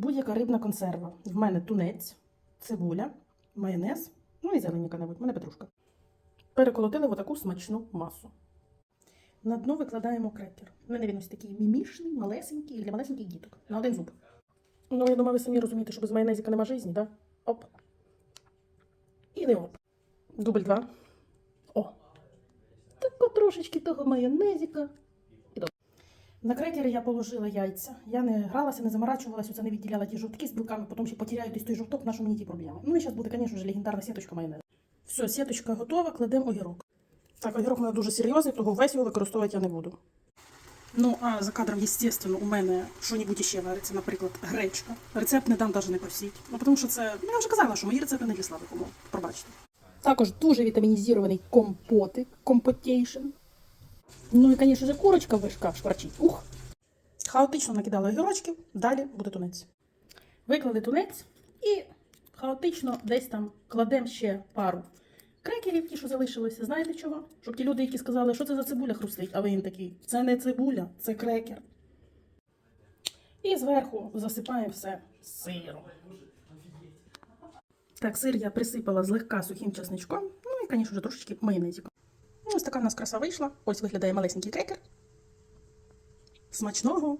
невеличка рибна консерва. В мене тунець, цибуля, майонез, ну і зелень яка-небудь, в мене петрушка. Переколотили в таку смачну масу. На дно викладаємо крекер. У мене він ось такий мімішний, малесенький і для малесеньких діток. На один зуб. Ну, я думаю, ви самі розумієте, що без майонезика нема житті, да? Оп. І не оп. Дубль два. О. Тако трошечки того майонезика. На крекери я положила яйця. Я не гралася, не заморачувалася, оце не відділяла ті жовтки з білками, потім ще потеряю десь той жовток, нашу мені ті проблеми. Ну і зараз буде, звісно легендарна сіточка майонезу. Все, сіточка готова, кладемо огірок. Так, огірок у мене дуже серйозний, того весь його використовувати я не буду. Ну, а за кадром, естественно, у мене що-небудь іще вариться, наприклад, гречка. Рецепт не дам навіть не просіть. Ну, тому що це, ну, я вже казала, що мої рецепти не для слабих умов. Пробачте. Також дуже вітамінізований компотик, компотейшн. Ну і, звісно ж, курочка в шкварчить. Ух! Хаотично накидала огірочків, далі буде тунець. Виклади тунець і хаотично десь там кладемо ще пару крекерів, ті, що залишилися. Знаєте чого? Щоб ті люди, які сказали, що це за цибуля хрустить, а ви їм такі, це не цибуля, це крекер. І зверху засипаємо все сиром. Так, сир я присипала злегка сухим чесничком, ну і, звісно, трошечки майонезиком. Ну, Ось така в нас краса вийшла. Ось виглядає малесенький крекер. Смачного